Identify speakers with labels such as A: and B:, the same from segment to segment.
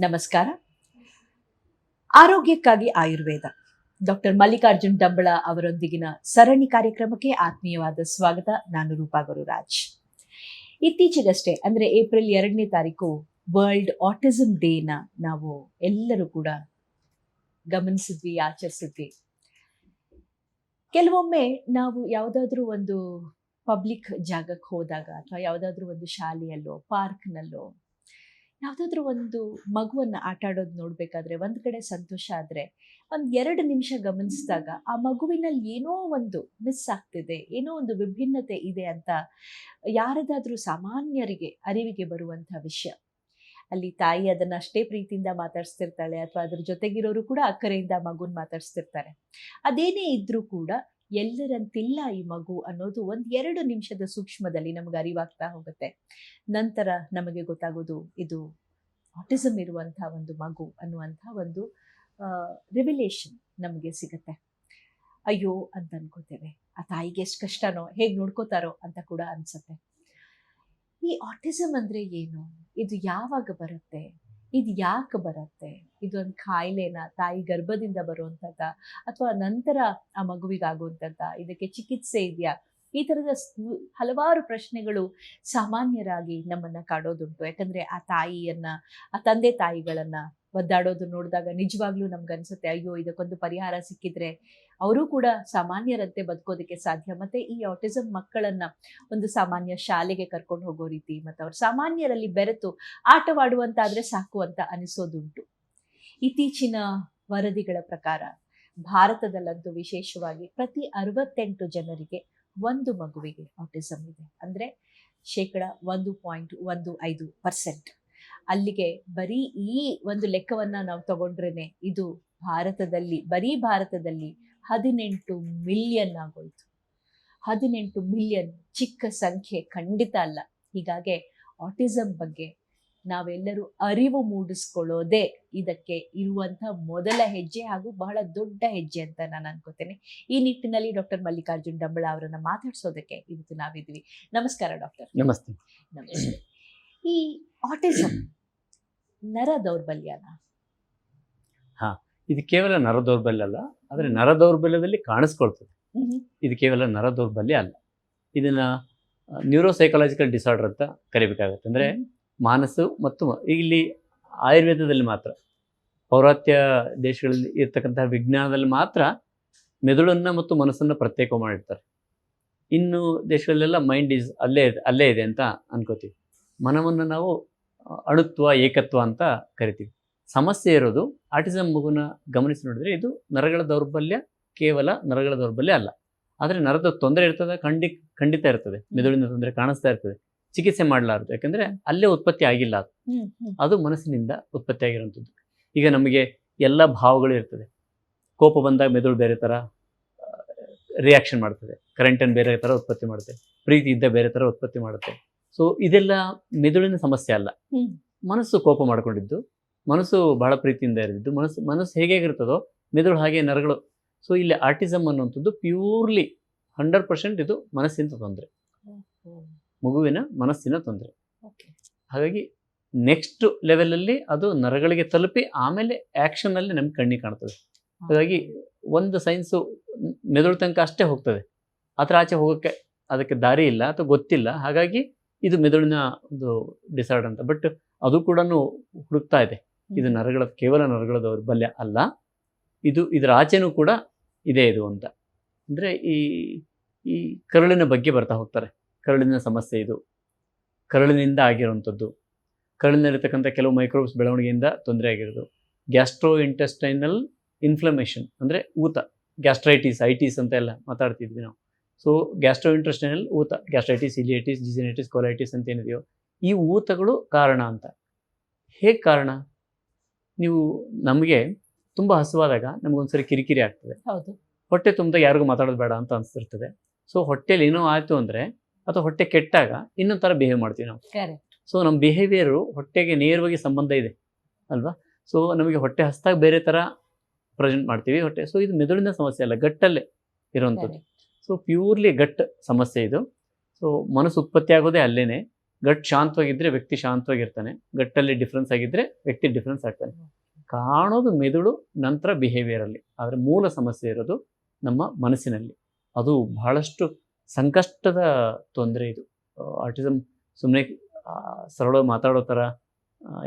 A: ನಮಸ್ಕಾರ. ಆರೋಗ್ಯಕ್ಕಾಗಿ ಆಯುರ್ವೇದ. ಡಾಕ್ಟರ್ ಮಲ್ಲಿಕಾರ್ಜುನ್ ಡಂಬಳ ಅವರೊಂದಿಗಿನ ಸರಣಿ ಕಾರ್ಯಕ್ರಮಕ್ಕೆ ಆತ್ಮೀಯವಾದ ಸ್ವಾಗತ. ನಾನು ರೂಪಾ ಗುರುರಾಜ್. ಇತ್ತೀಚೆಗಷ್ಟೇ, ಅಂದ್ರೆ ಏಪ್ರಿಲ್ ಎರಡನೇ ತಾರೀಕು ವರ್ಲ್ಡ್ ಆಟಿಸಮ್ ಡೇನ ನಾವು ಎಲ್ಲರೂ ಕೂಡ ಗಮನಿಸಿದ್ವಿ, ಆಚರಿಸಿದ್ವಿ. ಕೆಲವೊಮ್ಮೆ ನಾವು ಯಾವುದಾದ್ರೂ ಒಂದು ಪಬ್ಲಿಕ್ ಜಾಗಕ್ಕೆ ಹೋದಾಗ ಅಥವಾ ಯಾವುದಾದ್ರೂ ಒಂದು ಶಾಲೆಯಲ್ಲೋ ಪಾರ್ಕ್ನಲ್ಲೋ ಯಾವುದಾದ್ರೂ ಒಂದು ಮಗುವನ್ನ ಆಟ ಆಡೋದು ನೋಡ್ಬೇಕಾದ್ರೆ ಒಂದ್ ಕಡೆ ಸಂತೋಷ ಆದ್ರೆ ಒಂದು ಎರಡು ನಿಮಿಷ ಗಮನಿಸಿದಾಗ ಆ ಮಗುವಿನಲ್ಲಿ ಏನೋ ಒಂದು ಮಿಸ್ ಆಗ್ತಿದೆ, ಏನೋ ಒಂದು ವಿಭಿನ್ನತೆ ಇದೆ ಅಂತ ಯಾರದಾದರೂ ಸಾಮಾನ್ಯರಿಗೆ ಅರಿವಿಗೆ ಬರುವಂಥ ವಿಷಯ. ಅಲ್ಲಿ ತಾಯಿ ಅದನ್ನ ಅಷ್ಟೇ ಪ್ರೀತಿಯಿಂದ ಮಾತಾಡ್ಸ್ತಿರ್ತಾಳೆ ಅಥವಾ ಅದ್ರ ಜೊತೆಗಿರೋರು ಕೂಡ ಅಕ್ಕರೆಯಿಂದ ಮಗುನ ಮಾತಾಡ್ಸ್ತಿರ್ತಾರೆ. ಅದೇನೇ ಇದ್ರೂ ಕೂಡ ಎಲ್ಲರಂತಿಲ್ಲ ಈ ಮಗು ಅನ್ನೋದು ಒಂದ್ ಎರಡು ನಿಮಿಷದ ಸೂಕ್ಷ್ಮದಲ್ಲಿ ನಮಗೆ ಅರಿವಾಗ್ತಾ ಹೋಗುತ್ತೆ. ನಂತರ ನಮಗೆ ಗೊತ್ತಾಗೋದು ಇದು ಆಟಿಸಮ್ ಇರುವಂತಹ ಒಂದು ಮಗು ಅನ್ನುವಂಥ ಒಂದು ರಿವಿಲೇಷನ್ ನಮಗೆ ಸಿಗುತ್ತೆ. ಅಯ್ಯೋ ಅಂತ ಅನ್ಕೋತೇವೆ. ಆ ತಾಯಿಗೆ ಎಷ್ಟು ಕಷ್ಟನೋ, ಹೇಗೆ ನೋಡ್ಕೋತಾರೋ ಅಂತ ಕೂಡ ಅನ್ಸುತ್ತೆ. ಈ ಆಟಿಸಮ್ ಅಂದ್ರೆ ಏನು? ಇದು ಯಾವಾಗ ಬರುತ್ತೆ? ಇದು ಯಾಕೆ ಬರುತ್ತೆ? ಇದೊಂದು ಕಾಯಿಲೆನ ತಾಯಿ ಗರ್ಭದಿಂದ ಬರುವಂಥದ್ದ ಅಥವಾ ನಂತರ ಆ ಮಗುವಿಗಾಗುವಂಥದ್ದ ಇದಕ್ಕೆ ಚಿಕಿತ್ಸೆ ಇದೆಯಾ? ಈ ಥರದ ಹಲವಾರು ಪ್ರಶ್ನೆಗಳು ಸಾಮಾನ್ಯರಾಗಿ ನಮ್ಮನ್ನ ಕಾಡೋದುಂಟು. ಯಾಕಂದ್ರೆ ಆ ತಾಯಿಯನ್ನ, ಆ ತಂದೆ ತಾಯಿಗಳನ್ನ ಒದ್ದಾಡೋದು ನೋಡಿದಾಗ ನಿಜವಾಗ್ಲೂ ನಮ್ಗನ್ಸುತ್ತೆ, ಅಯ್ಯೋ, ಇದಕ್ಕೊಂದು ಪರಿಹಾರ ಸಿಕ್ಕಿದ್ರೆ ಅವರು ಕೂಡ ಸಾಮಾನ್ಯರಂತೆ ಬದುಕೋದಕ್ಕೆ ಸಾಧ್ಯ. ಮತ್ತೆ ಈ ಆಟಿಸಮ್ ಮಕ್ಕಳನ್ನ ಒಂದು ಸಾಮಾನ್ಯ ಶಾಲೆಗೆ ಕರ್ಕೊಂಡು ಹೋಗೋ ರೀತಿ ಮತ್ತೆ ಅವ್ರು ಸಾಮಾನ್ಯರಲ್ಲಿ ಬೆರೆತು ಆಟವಾಡುವಂತಾದ್ರೆ ಸಾಕು ಅಂತ ಅನಿಸೋದುಂಟು. ಇತ್ತೀಚಿನ ವರದಿಗಳ ಪ್ರಕಾರ ಭಾರತದಲ್ಲಂತೂ ವಿಶೇಷವಾಗಿ ಪ್ರತಿ ಅರವತ್ತೆಂಟು ಜನರಿಗೆ ಒಂದು ಮಗುವಿಗೆ ಆಟಿಸಮ್ ಇದೆ. ಅಂದ್ರೆ ಶೇಕಡ ಒಂದು ಪಾಯಿಂಟ್ ಒಂದು ಐದು ಪರ್ಸೆಂಟ್. ಅಲ್ಲಿಗೆ ಬರೀ ಈ ಒಂದು ಲೆಕ್ಕವನ್ನ ನಾವು ತಗೊಂಡ್ರೇನೆ ಇದು ಭಾರತದಲ್ಲಿ, ಬರೀ ಭಾರತದಲ್ಲಿ ಹದಿನೆಂಟು ಮಿಲಿಯನ್ ಆಗೋಯ್ತು. ಹದಿನೆಂಟು ಮಿಲಿಯನ್ ಚಿಕ್ಕ ಸಂಖ್ಯೆ ಖಂಡಿತ ಅಲ್ಲ. ಹೀಗಾಗಿ ಆಟಿಸಮ್ ಬಗ್ಗೆ ನಾವೆಲ್ಲರೂ ಅರಿವು ಮೂಡಿಸ್ಕೊಳ್ಳೋದೇ ಇದಕ್ಕೆ ಇರುವಂಥ ಮೊದಲ ಹೆಜ್ಜೆ ಹಾಗೂ ಬಹಳ ದೊಡ್ಡ ಹೆಜ್ಜೆ ಅಂತ ನಾನು ಅನ್ಕೋತೇನೆ. ಈ ನಿಟ್ಟಿನಲ್ಲಿ ಡಾಕ್ಟರ್ ಮಲ್ಲಿಕಾರ್ಜುನ್ ಡಂಬಳ ಅವರನ್ನ ಮಾತಾಡ್ಸೋದಕ್ಕೆ ಇವತ್ತು ನಾವಿದ್ವಿ ನಮಸ್ಕಾರ ಡಾಕ್ಟರ್.
B: ನಮಸ್ತೆ.
A: ನಮಸ್ತೆ. ಈ ಆಟಿಸಮ್ ನರ ದೌರ್ಬಲ್ಯನ?
B: ಇದು ಕೇವಲ ನರ ದೌರ್ಬಲ್ಯ ಅಲ್ಲ ಆದರೆ ನರ ದೌರ್ಬಲ್ಯದಲ್ಲಿ ಕಾಣಿಸ್ಕೊಳ್ತದೆ ಇದು ಕೇವಲ ನರ ದೌರ್ಬಲ್ಯ ಅಲ್ಲ. ಇದನ್ನು ನ್ಯೂರೋಸೈಕಾಲಜಿಕಲ್ ಡಿಸಾರ್ಡರ್ ಅಂತ ಕರಿಬೇಕಾಗುತ್ತೆ. ಅಂದರೆ ಮಾನಸು ಮತ್ತು ಇಲ್ಲಿ ಆಯುರ್ವೇದದಲ್ಲಿ ಮಾತ್ರ ಪೌರಾತ್ಯ ದೇಶಗಳಲ್ಲಿ ಇರ್ತಕ್ಕಂತಹ ವಿಜ್ಞಾನದಲ್ಲಿ ಮಾತ್ರ ಮೆದುಳನ್ನು ಮತ್ತು ಮನಸ್ಸನ್ನು ಪ್ರತ್ಯೇಕ ಮಾಡಿರ್ತಾರೆ. ಇನ್ನು ದೇಶಗಳಲ್ಲೆಲ್ಲ ಮೈಂಡ್ ಈಸ್ ಅಲ್ಲೇ ಇದೆ ಅಲ್ಲೇ ಇದೆ ಅಂತ ಅನ್ಕೋತೀವಿ. ಮನವನ್ನು ನಾವು ಅಣುತ್ವ ಏಕತ್ವ ಅಂತ ಕರಿತೀವಿ. ಸಮಸ್ಯೆ ಇರೋದು ಆಟಿಸಮ್ ಮಗುನ ಗಮನಿಸಿ ನೋಡಿದ್ರೆ ಇದು ನರಗಳ ದೌರ್ಬಲ್ಯ ಕೇವಲ ನರಗಳ ದೌರ್ಬಲ್ಯ ಅಲ್ಲ. ಆದರೆ ನರದ ತೊಂದರೆ ಇರ್ತದೆ ಖಂಡಿ ಖಂಡಿತ ಇರ್ತದೆ. ಮೆದುಳಿನ ತೊಂದರೆ ಕಾಣಿಸ್ತಾ ಇರ್ತದೆ. ಚಿಕಿತ್ಸೆ ಮಾಡಲಾರದು. ಯಾಕಂದ್ರೆ ಅಲ್ಲೇ ಉತ್ಪತ್ತಿ ಆಗಿಲ್ಲ ಅದು. ಅದು ಮನಸ್ಸಿನಿಂದ ಉತ್ಪತ್ತಿ ಆಗಿರುವಂಥದ್ದು. ಈಗ ನಮಗೆ ಎಲ್ಲ ಭಾವಗಳು ಇರ್ತದೆ. ಕೋಪ ಬಂದಾಗ ಮೆದುಳು ಬೇರೆ ಥರ ರಿಯಾಕ್ಷನ್ ಮಾಡ್ತದೆ. ಕರೆಂಟನ್ನು ಬೇರೆ ಥರ ಉತ್ಪತ್ತಿ ಮಾಡುತ್ತೆ. ಪ್ರೀತಿ ಇದ್ದ ಬೇರೆ ಥರ ಉತ್ಪತ್ತಿ ಮಾಡುತ್ತೆ. ಸೊ ಇದೆಲ್ಲ ಮೆದುಳಿನ ಸಮಸ್ಯೆ ಅಲ್ಲ. ಮನಸ್ಸು ಕೋಪ ಮಾಡ್ಕೊಂಡಿದ್ದು ಮನಸ್ಸು ಬಹಳ ಪ್ರೀತಿಯಿಂದ ಇರ್ತಿದ್ದು ಮನಸ್ಸು ಮನಸ್ಸು ಹೇಗೆ ಹೇಗಿರ್ತದೋ ಮೆದುಳು ಹಾಗೆ ನರಗಳು. ಸೊ ಇಲ್ಲಿ ಆರ್ಟಿಸಮ್ ಅನ್ನುವಂಥದ್ದು ಪ್ಯೂರ್ಲಿ ಹಂಡ್ರೆಡ್ ಪರ್ಸೆಂಟ್ ಇದು ಮನಸ್ಸಿನ ತೊಂದರೆ. ಮಗುವಿನ ಮನಸ್ಸಿನ ತೊಂದರೆ. ಹಾಗಾಗಿ ನೆಕ್ಸ್ಟ್ ಲೆವೆಲಲ್ಲಿ ಅದು ನರಗಳಿಗೆ ತಲುಪಿ ಆಮೇಲೆ ಆ್ಯಕ್ಷನಲ್ಲಿ ನಮ್ಗೆ ಕಣ್ಣಿಗೆ ಕಾಣ್ತದೆ. ಹಾಗಾಗಿ ಒಂದು ಸೈನ್ಸು ಮೆದುಳು ತನಕ ಅಷ್ಟೇ ಹೋಗ್ತದೆ. ಅದರ ಆಚೆ ಹೋಗೋಕ್ಕೆ ಅದಕ್ಕೆ ದಾರಿ ಇಲ್ಲ ಅಥವಾ ಗೊತ್ತಿಲ್ಲ. ಹಾಗಾಗಿ ಇದು ಮೆದುಳಿನ ಒಂದು ಡಿಸಾರ್ಡ್ ಅಂತ. ಬಟ್ ಅದು ಕೂಡ ಹುಡುಕ್ತಾ ಇದೆ. ಇದು ನರಗಳ ಕೇವಲ ನರಗಳ ದೌರ್ಬಲ್ಯ ಅಲ್ಲ. ಇದು ಇದರ ಆಚೆನೂ ಕೂಡ ಇದೆ ಇದು ಅಂತ. ಅಂದರೆ ಈ ಈ ಕರುಳಿನ ಬಗ್ಗೆ ಬರ್ತಾ ಹೋಗ್ತಾರೆ. ಕರುಳಿನ ಸಮಸ್ಯೆ ಇದು. ಕರುಳಿನಿಂದ ಆಗಿರುವಂಥದ್ದು. ಕರುಳಿನಲ್ಲಿರ್ತಕ್ಕಂಥ ಕೆಲವು ಮೈಕ್ರೋಬ್ಸ್ ಬೆಳವಣಿಗೆಯಿಂದ ತೊಂದರೆ ಆಗಿರೋದು. ಗ್ಯಾಸ್ಟ್ರೋ ಇಂಟೆಸ್ಟೈನಲ್ ಇನ್ಫ್ಲಮೇಷನ್ ಅಂದರೆ ಊತ. ಗ್ಯಾಸ್ಟ್ರೈಟಿಸ್ ಐಟಿಸ್ ಅಂತ ಎಲ್ಲ ಮಾತಾಡ್ತಿದ್ವಿ ನಾವು. ಸೊ ಗ್ಯಾಸ್ಟ್ರೋ ಇಂಟೆಸ್ಟೈನಲ್ ಊತ ಗ್ಯಾಸ್ಟ್ರೈಟಿಸ್ ಇಲಿಯೈಟಿಸ್ ಡಿಸಿನೈಟಿಸ್ ಕೊಲೈಟಿಸ್ ಅಂತ ಏನಿದೆಯೋ ಈ ಊತಗಳು ಕಾರಣ ಅಂತ. ಹೇಗೆ ಕಾರಣ? ನೀವು ನಮಗೆ ತುಂಬ ಹಸುವಾದಾಗ ನಮಗೊಂದ್ಸರಿ ಕಿರಿಕಿರಿ ಆಗ್ತದೆ.
A: ಹೌದು.
B: ಹೊಟ್ಟೆ ತುಂಬಿದಾಗ ಯಾರಿಗೂ ಮಾತಾಡೋದು ಬೇಡ ಅಂತ ಅನಿಸ್ತಿರ್ತದೆ. ಸೊ ಹೊಟ್ಟೆಲಿ ಏನೋ ಆಯಿತು ಅಂದರೆ ಅಥವಾ ಹೊಟ್ಟೆ ಕೆಟ್ಟಾಗ ಇನ್ನೊಂದು ಥರ ಬಿಹೇವ್ ಮಾಡ್ತೀವಿ ನಾವು. ಸೊ ನಮ್ಮ ಬಿಹೇವಿಯರು ಹೊಟ್ಟೆಗೆ ನೇರವಾಗಿ ಸಂಬಂಧ ಇದೆ ಅಲ್ವಾ? ಸೊ ನಮಗೆ ಹೊಟ್ಟೆ ಹಸ್ದಾಗ ಬೇರೆ ಥರ ಪ್ರೆಸೆಂಟ್ ಮಾಡ್ತೀವಿ. ಹೊಟ್ಟೆ ಸೊ ಇದು ಮೆದುಳಿನ ಸಮಸ್ಯೆ ಅಲ್ಲ ಗಟ್ಟಲ್ಲೇ ಇರುವಂಥದ್ದು ಸೊ ಪ್ಯೂರ್ಲಿ ಗಟ್ ಸಮಸ್ಯೆ ಇದು. ಸೊ ಮನಸ್ಸು ಉತ್ಪತ್ತಿ ಆಗೋದೇ ಅಲ್ಲೇನೆ. ಗಟ್ ಶಾಂತವಾಗಿದ್ದರೆ ವ್ಯಕ್ತಿ ಶಾಂತವಾಗಿರ್ತಾನೆ. ಗಟ್ಟಲ್ಲಿ ಡಿಫ್ರೆನ್ಸ್ ಆಗಿದ್ದರೆ ವ್ಯಕ್ತಿ ಡಿಫ್ರೆನ್ಸ್ ಆಗ್ತಾನೆ. ಕಾಣೋದು ಮೆದುಳು, ನಂತರ ಬಿಹೇವಿಯರಲ್ಲಿ ಆದರೆ ಮೂಲ ಸಮಸ್ಯೆ ಇರೋದು ನಮ್ಮ ಮನಸ್ಸಿನಲ್ಲಿ. ಅದು ಬಹಳಷ್ಟು ಸಂಕಷ್ಟದ ತೊಂದರೆ ಇದು. ಆರ್ಟಿಸಮ್ ಸುಮ್ಮನೆ ಸರಳ ಮಾತಾಡೋ ಥರ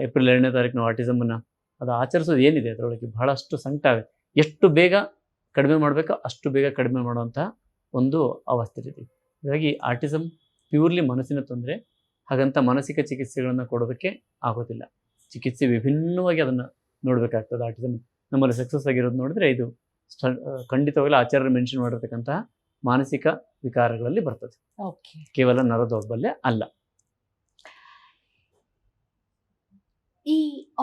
B: ಏಪ್ರಿಲ್ ಎರಡನೇ ತಾರೀಕು ನಾವು ಆರ್ಟಿಸಮನ್ನು ಅದು ಆಚರಿಸೋದು ಏನಿದೆ ಅದರೊಳಗೆ? ಬಹಳಷ್ಟು ಸಂಕಟ ಆಗುತ್ತೆ ಎಷ್ಟು ಬೇಗ ಕಡಿಮೆ ಮಾಡಬೇಕೋ ಅಷ್ಟು ಬೇಗ ಕಡಿಮೆ ಮಾಡುವಂತಹ ಒಂದು ಅವಸ್ಥೆ ಇದೆ. ಹಾಗಾಗಿ ಆರ್ಟಿಸಮ್ ಪ್ಯೂರ್ಲಿ ಮನಸ್ಸಿನ ತೊಂದರೆ ಹಾಗಂತ ಮಾನಸಿಕ ಚಿಕಿತ್ಸೆಗಳನ್ನು ಕೊಡೋದಕ್ಕೆ ಆಗೋದಿಲ್ಲ. ಚಿಕಿತ್ಸೆ ವಿಭಿನ್ನವಾಗಿ ಅದನ್ನು ನೋಡಬೇಕಾಗ್ತದೆ. ಆಟಿಸಮ್ ನಮ್ಮಲ್ಲಿ ಸಕ್ಸಸ್ ಆಗಿರೋದು ನೋಡಿದ್ರೆ ಇದು ಖಂಡಿತವಾಗಲೂ ಆಚಾರ್ಯರು ಮೆನ್ಷನ್ ಮಾಡಿರ್ತಕ್ಕಂತಹ ಮಾನಸಿಕ ವಿಕಾರಗಳಲ್ಲಿ ಬರ್ತದೆ. ಕೇವಲ ನರ ದೌರ್ಬಲ್ಯ ಅಲ್ಲ.
A: ಈ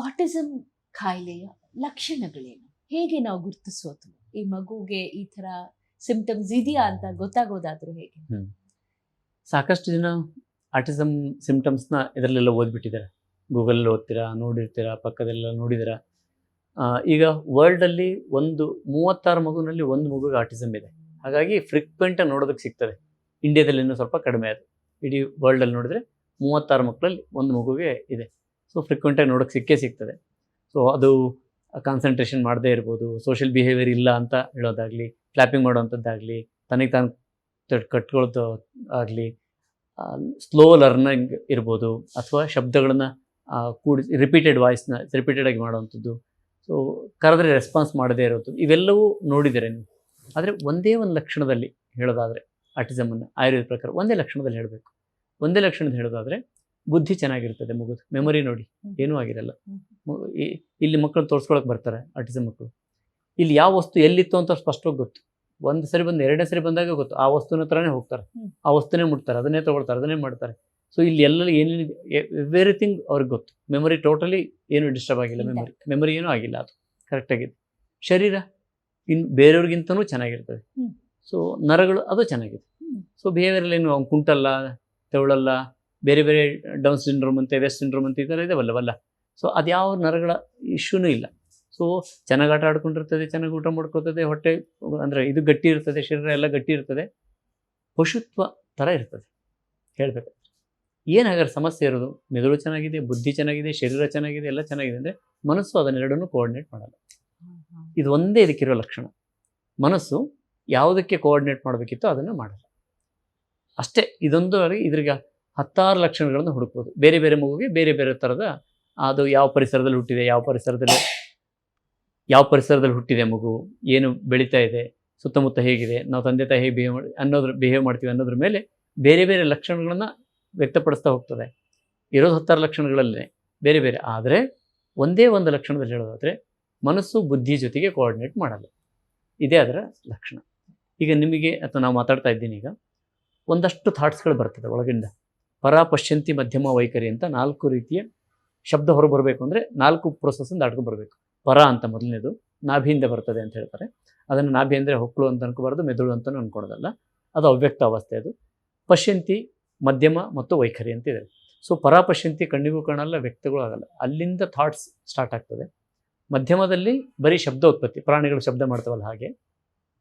A: ಆಟಿಸಮ್ ಖಾಯಿಲೆಯ ಲಕ್ಷಣಗಳೇನು? ಹೇಗೆ ನಾವು ಗುರುತಿಸೋದು? ಈ ಮಗುಗೆ ಈ ತರ ಸಿಂಪ್ಟಮ್ಸ್ ಇದೆಯಾ ಅಂತ ಗೊತ್ತಾಗೋದಾದ್ರೂ ಹೇಗೆ?
B: ಸಾಕಷ್ಟು ಜನ ಆಟಿಸಮ್ ಸಿಂಪ್ಟಮ್ಸ್ನ ಇದರಲ್ಲೆಲ್ಲ ಓದ್ಬಿಟ್ಟಿದ್ದಾರೆ. ಗೂಗಲಲ್ಲಿ ಓದ್ತೀರಾ, ನೋಡಿರ್ತೀರಾ, ಪಕ್ಕದಲ್ಲೆಲ್ಲ ನೋಡಿದ್ದೀರಾ. ಈಗ ವರ್ಲ್ಡಲ್ಲಿ ಒಂದು ಮೂವತ್ತಾರು ಮಗುನಲ್ಲಿ ಒಂದು ಮಗುಗೆ ಆಟಿಸಮ್ ಇದೆ. ಹಾಗಾಗಿ ಫ್ರಿಕ್ವೆಂಟಾಗಿ ನೋಡೋದಕ್ಕೆ ಸಿಗ್ತದೆ. ಇಂಡಿಯಾದಲ್ಲಿ ಇನ್ನೂ ಸ್ವಲ್ಪ ಕಡಿಮೆ ಅದು. ಇಡೀ ವರ್ಲ್ಡಲ್ಲಿ ನೋಡಿದ್ರೆ ಮೂವತ್ತಾರು ಮಕ್ಕಳಲ್ಲಿ ಒಂದು ಮಗುಗೆ ಇದೆ. ಸೊ ಫ್ರಿಕ್ವೆಂಟಾಗಿ ನೋಡೋಕೆ ಸಿಕ್ಕೇ ಸಿಗ್ತದೆ. ಸೊ ಅದು ಕಾನ್ಸಂಟ್ರೇಷನ್ ಮಾಡದೇ ಇರ್ಬೋದು ಸೋಷಿಯಲ್ ಬಿಹೇವಿಯರ್ ಇಲ್ಲ ಅಂತ ಹೇಳೋದಾಗಲಿ ಕ್ಲಾಪಿಂಗ್ ಮಾಡೋವಂಥದ್ದಾಗಲಿ ತನಗೆ ತಾನು ಕಟ್ಕೊಳ್ತೋ, ಆಗಲಿ ಸ್ಲೋ ಲರ್ನಿಂಗ್ ಇರ್ಬೋದು ಅಥವಾ ಶಬ್ದಗಳನ್ನು ಕೂಡಿಸಿ ರಿಪೀಟೆಡ್ ವಾಯ್ಸ್ನ ರಿಪೀಟೆಡ್ ಆಗಿ ಮಾಡುವಂಥದ್ದು. ಸೊ ಕರೆದ್ರೆ ರೆಸ್ಪಾನ್ಸ್ ಮಾಡದೇ ಇರೋದು. ಇವೆಲ್ಲವೂ ನೋಡಿದ್ದೀರಿ ನೀವು ಆದರೆ ಒಂದೇ ಒಂದು ಲಕ್ಷಣದಲ್ಲಿ ಹೇಳೋದಾದರೆ ಆಟಿಸಮನ್ನು ಆಯುರ್ವೇದ ಪ್ರಕಾರ ಒಂದೇ ಲಕ್ಷಣದಲ್ಲಿ ಹೇಳಬೇಕು. ಒಂದೇ ಲಕ್ಷಣದಲ್ಲಿ ಹೇಳೋದಾದರೆ, ಬುದ್ಧಿ ಚೆನ್ನಾಗಿರ್ತದೆ ಮಗುದು. ಮೆಮೊರಿ ನೋಡಿ, ಏನೂ ಆಗಿರಲ್ಲ. ಇಲ್ಲಿ ಮಕ್ಕಳು ತೋರಿಸ್ಕೊಳಕ್ಕೆ ಬರ್ತಾರೆ ಆಟಿಸಮ್ ಮಕ್ಕಳು. ಇಲ್ಲಿ ಯಾವ ವಸ್ತು ಎಲ್ಲಿತ್ತು ಅಂತ ಸ್ಪಷ್ಟವಾಗಿ ಗೊತ್ತು. ಒಂದು ಸರಿ ಬಂದು ಎರಡನೇ ಸರಿ ಬಂದಾಗ ಗೊತ್ತು ಆ ವಸ್ತುನ ಹತ್ರನೇ ಹೋಗ್ತಾರೆ. ಆ ವಸ್ತುನೇ ಮುಟ್ತಾರೆ ಅದನ್ನೇ ತಗೊಳ್ತಾರೆ ಅದನ್ನೇ ಮಾಡ್ತಾರೆ. ಸೊ ಇಲ್ಲಿ ಎಲ್ಲ ಏನೇನು ಎವ್ರಿಥಿಂಗ್ ಅವ್ರಿಗೆ ಗೊತ್ತು. ಮೆಮೊರಿ ಟೋಟಲಿ ಏನು ಡಿಸ್ಟರ್ಬ್ ಆಗಿಲ್ಲ ಮೆಮೊರಿ ಮೆಮೊರಿ ಏನೂ ಆಗಿಲ್ಲ ಅದು. ಕರೆಕ್ಟಾಗಿದೆ ಶರೀರ ಇನ್ನು ಬೇರೆಯವ್ರಿಗಿಂತನೂ ಚೆನ್ನಾಗಿರ್ತದೆ. ಸೊ ನರಗಳು ಅದು ಚೆನ್ನಾಗಿದೆ. ಸೊ ಬಿಹೇವಿಯರಲ್ಲಿ ಏನು ಅವ್ನು ಕುಂಟಲ್ಲ ತೆವಳಲ್ಲ ಬೇರೆ ಬೇರೆ ಡೌನ್ ಸಿಂಡ್ರೋಮ್ ಅಂತೆ ವೆಸ್ಟ್ ಸಿಂಡ್ರೋಮ್ ಅಂತ ಈ ಥರ ಇದಾವಲ್ಲವಲ್ಲ ಸೊ ಅದ್ಯಾವ ನರಗಳ ಇಶ್ಯೂನೂ ಇಲ್ಲ. ಸೊ ಚೆನ್ನಾಗಿ ಆಟ ಆಡ್ಕೊಂಡಿರ್ತದೆ ಚೆನ್ನಾಗಿ ಊಟ ಮಾಡ್ಕೊತದೆ ಹೊಟ್ಟೆ ಅಂದರೆ ಇದು ಗಟ್ಟಿ ಇರ್ತದೆ ಶರೀರ ಎಲ್ಲ ಗಟ್ಟಿ ಇರ್ತದೆ. ಪಶುತ್ವ ಥರ ಇರ್ತದೆ. ಹೇಳಬೇಕು. ಏನಾಗಾರೆ ಸಮಸ್ಯೆ ಇರೋದು? ಮೆದುಳು ಚೆನ್ನಾಗಿದೆ ಬುದ್ಧಿ ಚೆನ್ನಾಗಿದೆ ಶರೀರ ಚೆನ್ನಾಗಿದೆ ಎಲ್ಲ ಚೆನ್ನಾಗಿದೆ ಅಂದರೆ ಮನಸ್ಸು ಅದನ್ನೆರಡನ್ನೂ ಕೋಆರ್ಡಿನೇಟ್ ಮಾಡಲ್ಲ. ಇದು ಒಂದೇ ಇದಕ್ಕಿರೋ ಲಕ್ಷಣ. ಮನಸ್ಸು ಯಾವುದಕ್ಕೆ ಕೋಆರ್ಡಿನೇಟ್ ಮಾಡಬೇಕಿತ್ತು ಅದನ್ನು ಮಾಡಲ್ಲ. ಅಷ್ಟೇ ಇದೊಂದು ಇದ್ರಿಗೆ ಹತ್ತಾರು ಲಕ್ಷಣಗಳನ್ನು ಹುಡುಕ್ಬೋದು. ಬೇರೆ ಬೇರೆ ಮಗುವಿಗೆ ಬೇರೆ ಬೇರೆ ಥರದ ಅದು ಯಾವ ಪರಿಸರದಲ್ಲಿ ಹುಟ್ಟಿದೆ ಯಾವ ಪರಿಸರದಲ್ಲಿ ಯಾವ ಪರಿಸರದಲ್ಲಿ ಹುಟ್ಟಿದೆ ಮಗು, ಏನು ಬೆಳೀತಾ ಇದೆ, ಸುತ್ತಮುತ್ತ ಹೇಗಿದೆ, ನಾವು ತಂದೆ ತಾಯಿ ಹೇಗೆ ಬಿಹೇವ್ ಮಾಡಿ, ಅನ್ನೋದ್ರ ಬಿಹೇವ್ ಮಾಡ್ತೀವಿ ಅನ್ನೋದ್ರ ಮೇಲೆ ಬೇರೆ ಬೇರೆ ಲಕ್ಷಣಗಳನ್ನು ವ್ಯಕ್ತಪಡಿಸ್ತಾ ಹೋಗ್ತದೆ. ಇರೋದು ಹತ್ತಾರು ಲಕ್ಷಣಗಳಲ್ಲೇ ಬೇರೆ ಬೇರೆ. ಆದರೆ ಒಂದೇ ಒಂದು ಲಕ್ಷಣದಲ್ಲಿ ಹೇಳೋದಾದರೆ ಮನಸ್ಸು ಬುದ್ಧಿ ಜೊತೆಗೆ ಕೋಆರ್ಡಿನೇಟ್ ಮಾಡಲ್ಲ. ಇದೇ ಅದರ ಲಕ್ಷಣ. ಈಗ ನಿಮಗೆ ಅಥವಾ ನಾವು ಮಾತಾಡ್ತಾ ಇದ್ದೀನಿ ಈಗ, ಒಂದಷ್ಟು ಥಾಟ್ಸ್ಗಳು ಬರ್ತದೆ ಒಳಗಿಂದ. ಪರ ಪಶ್ಯಂತಿ ಮಧ್ಯಮ ವೈಖರಿ ಅಂತ ನಾಲ್ಕು ರೀತಿಯ ಶಬ್ದ ಹೊರಬರಬೇಕು ಅಂದರೆ ನಾಲ್ಕು ಪ್ರೊಸೆಸ್ಸಿಂದ ದಾಟ್ಕೊಂಡು ಬರಬೇಕು. ಪರ ಅಂತ ಮೊದಲನೇದು, ನಾಭಿಯಿಂದ ಬರ್ತದೆ ಅಂತ ಹೇಳ್ತಾರೆ. ಅದನ್ನು ನಾಭಿ ಅಂದರೆ ಹೊಕ್ಕಳು ಅಂತ ಅನ್ಕೋಬಾರ್ದು, ಮೆದುಳು ಅಂತಲೂ ಅನ್ಕೊಡೋದಲ್ಲ ಅದು ಅವ್ಯಕ್ತ ಅವಸ್ಥೆ ಅದು. ಪಶ್ಯಂತಿ, ಮಧ್ಯಮ ಮತ್ತು ವೈಖರಿ ಅಂತ ಇದೆ. ಸೊ ಪರ ಪಶ್ಯಂತಿ ಕಣ್ಣಿಗೂ ಕಾಣಲ್ಲ ವ್ಯಕ್ತಗಳು ಆಗಲ್ಲ. ಅಲ್ಲಿಂದ ಥಾಟ್ಸ್ ಸ್ಟಾರ್ಟ್ ಆಗ್ತದೆ. ಮಧ್ಯಮದಲ್ಲಿ ಬರೀ ಶಬ್ದ ಉತ್ಪತ್ತಿ, ಪ್ರಾಣಿಗಳು ಶಬ್ದ ಮಾಡ್ತಾವಲ್ಲ ಹಾಗೆ.